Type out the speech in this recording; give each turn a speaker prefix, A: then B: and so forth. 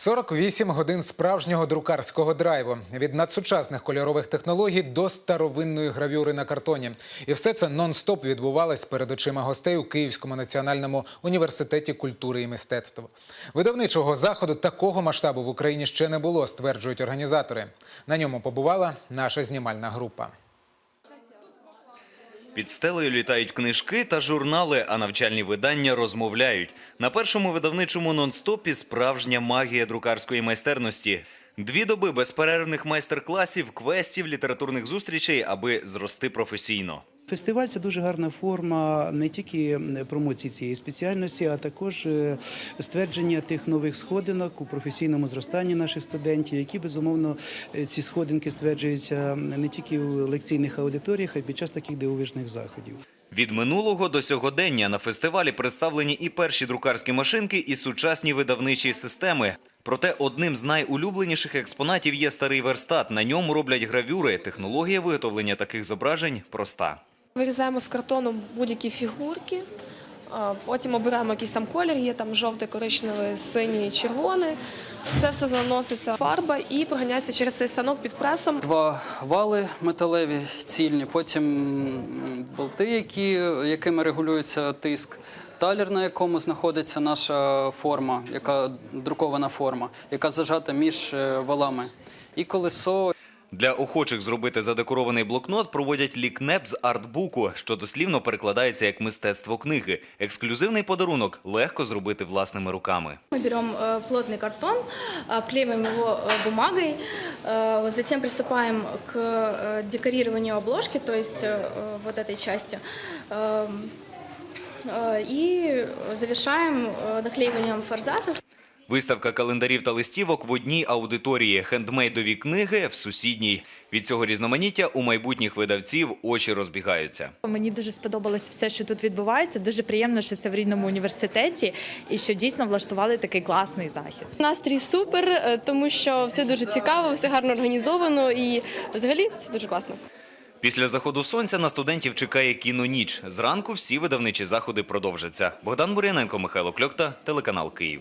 A: 48 годин справжнього друкарського драйву від надсучасних кольорових технологій до старовинної гравюри на картоні. І все це нон-стоп відбувалось перед очима гостей у Київському національному університеті культури і мистецтв. Видавничого заходу такого масштабу в Україні ще не було, стверджують організатори. На ньому побувала наша знімальна група.
B: Під стелею літають книжки та журнали, а навчальні видання розмовляють. На першому видавничому нон-стопі справжня магія друкарської майстерності. Дві доби безперервних майстер-класів, квестів, літературних зустрічей, аби зрости професійно.
C: Фестиваль це дуже гарна форма не тільки промоції цієї спеціальності, а також е, ствердження тих нових сходинок у професійному зростанні наших студентів, які безумовно е, ці сходинки стверджуються не тільки у лекційних аудиторіях, а й під час таких дивовижних заходів.
B: Від минулого до сьогодення на фестивалі представлені і перші друкарські машинки, і сучасні видавничі системи. Проте одним з найулюбленіших експонатів є старий верстат. На ньому роблять гравюри. Технологія виготовлення таких зображень проста.
D: Вирізаємо з картону будь-які фігурки, потім обираємо якийсь там колір, є там жовтий, коричневий, синій, червоний. Це все заноситься фарба і проганяється через цей станок під пресом.
E: Два вали металеві цільні, потім болти, які, якими регулюється тиск, талір, на якому знаходиться наша форма, яка друкована форма, яка зажата між е, валами, і колесо.
B: Для охочих зробити задекорований блокнот проводять лікнеп з артбуку, що дослівно перекладається як мистецтво книги. Ексклюзивний подарунок легко зробити власними руками.
F: Мы берем э, плотный картон, обклеиваем его э, бумагой, э, затем приступаем к э, декорированию обложки, то есть э, вот этой части, э, э, и завершаем э, наклеиванием форзацев.
B: Виставка календарів та листівок в одній аудиторії, хендмейдові книги в сусідній. Від цього різноманіття у майбутніх видавців очі розбігаються.
G: Мені дуже сподобалось все, що тут відбувається. Дуже приємно, що це в рідному університеті і що дійсно влаштували такий класний захід.
H: Настрій супер, е, тому що все дуже цікаво, все гарно організовано і взагалі все дуже класно.
B: Після заходу сонця на студентів чекає кіноніч. Зранку всі видавничі заходи продовжаться. Богдан Буряненко, Михайло Кльокта, телеканал Київ.